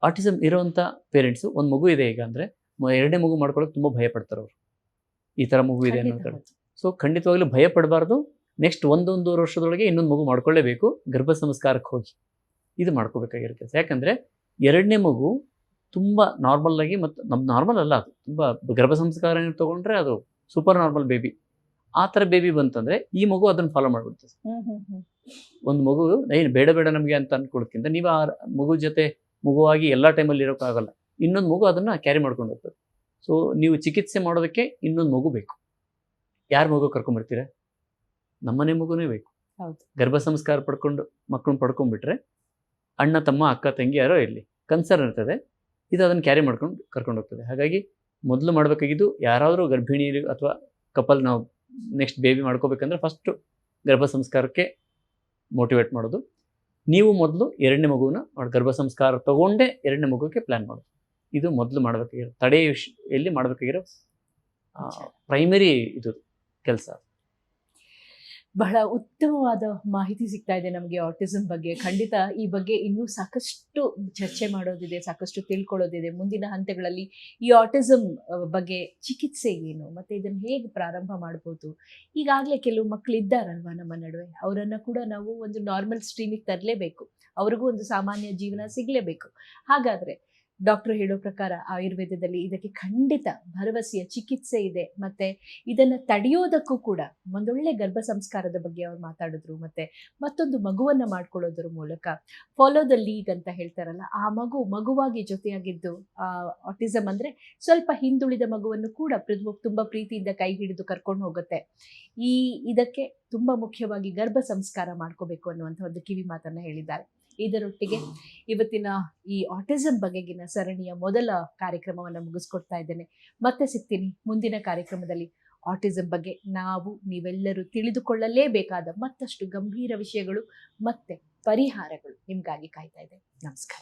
B: ಆಟಿಸಮ್ ಇರೋವಂಥ ಪೇರೆಂಟ್ಸು ಒಂದು ಮಗು ಇದೆ ಈಗ ಅಂದರೆ ಎರಡನೇ ಮಗು ಮಾಡ್ಕೊಳ್ಳೋಕೆ ತುಂಬ ಭಯ ಪಡ್ತಾರೆ ಅವರು. ಈ ಥರ ಮಗು ಇದೆ ಅನ್ನೋ ಸೊ ಖಂಡಿತವಾಗ್ಲೂ ಭಯ ಪಡಬಾರ್ದು ನೆಕ್ಸ್ಟ್ ಒಂದೊಂದೂವರೆ ವರ್ಷದೊಳಗೆ ಇನ್ನೊಂದು ಮಗು ಮಾಡ್ಕೊಳ್ಳೇಬೇಕು ಗರ್ಭ ಸಂಸ್ಕಾರಕ್ಕೆ ಹೋಗಿ. ಇದು ಮಾಡ್ಕೋಬೇಕಾಗಿರೋ ಕೆಲಸ ಯಾಕಂದರೆ ಎರಡನೇ ಮಗು ತುಂಬ ನಾರ್ಮಲ್ ಆಗಿ ಮತ್ತು ನಮ್ಮ ನಾರ್ಮಲ್ ಅಲ್ಲ ಅದು. ತುಂಬ ಗರ್ಭ ಸಂಸ್ಕಾರ ತೊಗೊಂಡ್ರೆ ಅದು ಸೂಪರ್ ನಾರ್ಮಲ್ ಬೇಬಿ ಆ ಥರ ಬೇಬಿ ಬಂತಂದರೆ ಈ ಮಗು ಅದನ್ನು ಫಾಲೋ ಮಾಡಿಬಿಡ್ತದೆ. ಒಂದು ಮಗು ಏನು ಬೇಡ ಬೇಡ ನಮಗೆ ಅಂತ ಅನ್ಕೊಳಕ್ಕಿಂತ ನೀವು ಆ ಮಗು ಜೊತೆ ಮಗುವಾಗಿ ಎಲ್ಲ ಟೈಮಲ್ಲಿ ಇರೋಕ್ಕಾಗಲ್ಲ ಇನ್ನೊಂದು ಮಗು ಅದನ್ನು ಕ್ಯಾರಿ ಮಾಡ್ಕೊಂಡು ಹೋಗ್ತದೆ. ಸೊ ನೀವು ಚಿಕಿತ್ಸೆ ಮಾಡೋದಕ್ಕೆ ಇನ್ನೊಂದು ಮಗು ಬೇಕು. ಯಾರ ಮಗು ಕರ್ಕೊಂಬರ್ತೀರ ನಮ್ಮನೆ ಮಗುನೇ ಬೇಕು. ಗರ್ಭ ಸಂಸ್ಕಾರ ಪಡ್ಕೊಂಡು ಮಕ್ಕಳನ್ನ ಪಡ್ಕೊಂಡ್ಬಿಟ್ರೆ ಅಣ್ಣ ತಮ್ಮ ಅಕ್ಕ ತಂಗಿ ಯಾರೋ ಇರಲಿ. ಕನ್ಸರ್ನ್ ಇರ್ತದೆ. ಇದು ಅದನ್ನು ಕ್ಯಾರಿ ಮಾಡ್ಕೊಂಡು ಕರ್ಕೊಂಡು ಹೋಗ್ತದೆ. ಹಾಗಾಗಿ ಮೊದಲು ಮಾಡಬೇಕಾಗಿದ್ದು ಯಾರಾದರೂ ಗರ್ಭಿಣಿಯರು ಅಥವಾ ಕಪಲ್ ನಾವು ನೆಕ್ಸ್ಟ್ ಬೇಬಿ ಮಾಡ್ಕೋಬೇಕಂದ್ರೆ ಫಸ್ಟು ಗರ್ಭ ಸಂಸ್ಕಾರಕ್ಕೆ ಮೋಟಿವೇಟ್ ಮಾಡೋದು. ನೀವು ಮೊದಲು ಎರಡನೇ ಮಗುವನ್ನ ಗರ್ಭ ಸಂಸ್ಕಾರ ತಗೊಂಡೇ ಎರಡನೇ ಮಗುಗೆ ಪ್ಲ್ಯಾನ್ ಮಾಡೋದು ಇದು ಮೊದಲು ಮಾಡಬೇಕಾಗಿರೋ ತಡೆಯ ವಿಷ ಎಲ್ಲಿ ಮಾಡಬೇಕಾಗಿರೋ ಪ್ರೈಮರಿ ಇದು ಕೆಲಸ.
A: ಬಹಳ ಉತ್ತಮವಾದ ಮಾಹಿತಿ ಸಿಗ್ತಾ ಇದೆ ನಮಗೆ ಆಟಿಸಮ್ ಬಗ್ಗೆ. ಖಂಡಿತ ಈ ಬಗ್ಗೆ ಇನ್ನೂ ಸಾಕಷ್ಟು ಚರ್ಚೆ ಮಾಡೋದಿದೆ, ಸಾಕಷ್ಟು ತಿಳ್ಕೊಳ್ಳೋದಿದೆ. ಮುಂದಿನ ಹಂತಗಳಲ್ಲಿ ಈ ಆಟಿಸಮ್ ಬಗ್ಗೆ ಚಿಕಿತ್ಸೆ ಏನು, ಮತ್ತೆ ಇದನ್ನು ಹೇಗೆ ಪ್ರಾರಂಭ ಮಾಡ್ಬೋದು? ಈಗಾಗಲೇ ಕೆಲವು ಮಕ್ಕಳು ಇದ್ದಾರಲ್ವಾ ನಮ್ಮ ನಡುವೆ? ಅವರನ್ನು ಕೂಡ ನಾವು ಒಂದು ನಾರ್ಮಲ್ ಸ್ಟ್ರೀಮಿಗೆ ತರಲೇಬೇಕು. ಅವ್ರಿಗೂ ಒಂದು ಸಾಮಾನ್ಯ ಜೀವನ ಸಿಗಲೇಬೇಕು. ಹಾಗಾದ್ರೆ ಡಾಕ್ಟರ್ ಹೇಳೋ ಪ್ರಕಾರ ಆಯುರ್ವೇದದಲ್ಲಿ ಇದಕ್ಕೆ ಖಂಡಿತ ಭರವಸೆಯ ಚಿಕಿತ್ಸೆ ಇದೆ. ಮತ್ತೆ ಇದನ್ನ ತಡೆಯೋದಕ್ಕೂ ಕೂಡ ಒಂದೊಳ್ಳೆ ಗರ್ಭ ಸಂಸ್ಕಾರದ ಬಗ್ಗೆ ಅವ್ರು ಮಾತಾಡಿದ್ರು, ಮತ್ತೆ ಮತ್ತೊಂದು ಮಗುವನ್ನ ಮಾಡ್ಕೊಳ್ಳೋದ್ರ ಮೂಲಕ ಫಾಲೋ ದ ಲೀಡ್ ಅಂತ ಹೇಳ್ತಾರಲ್ಲ, ಆ ಮಗು ಮಗುವಾಗಿ ಜೊತೆಯಾಗಿದ್ದು ಆಟಿಸಮ್ ಅಂದ್ರೆ ಸ್ವಲ್ಪ ಹಿಂದುಳಿದ ಮಗುವನ್ನು ಕೂಡ ತುಂಬಾ ಪ್ರೀತಿಯಿಂದ ಕೈ ಹಿಡಿದು ಕರ್ಕೊಂಡು ಹೋಗುತ್ತೆ. ಈ ಇದಕ್ಕೆ ತುಂಬಾ ಮುಖ್ಯವಾಗಿ ಗರ್ಭ ಸಂಸ್ಕಾರ ಮಾಡ್ಕೋಬೇಕು ಅನ್ನುವಂಥ ಒಂದು ಕಿವಿ ಮಾತನ್ನ ಹೇಳಿದ್ದಾರೆ. ಇದರೊಟ್ಟಿಗೆ ಇವತ್ತಿನ ಈ ಆಟಿಸಂ ಬಗೆಗಿನ ಸರಣಿಯ ಮೊದಲ ಕಾರ್ಯಕ್ರಮವನ್ನು ಮುಗಿಸ್ಕೊಡ್ತಾ ಇದ್ದೇನೆ. ಮತ್ತೆ ಸಿಗ್ತೀನಿ ಮುಂದಿನ ಕಾರ್ಯಕ್ರಮದಲ್ಲಿ. ಆಟಿಸಂ ಬಗ್ಗೆ ನಾವು ನೀವೆಲ್ಲರೂ ತಿಳಿದುಕೊಳ್ಳಲೇಬೇಕಾದ ಮತ್ತಷ್ಟು ಗಂಭೀರ ವಿಷಯಗಳು, ಮತ್ತೆ ಪರಿಹಾರಗಳು ನಿಮಗಾಗಿ ಕಾಯ್ತಾ ಇದೆ ನಮಸ್ಕಾರ.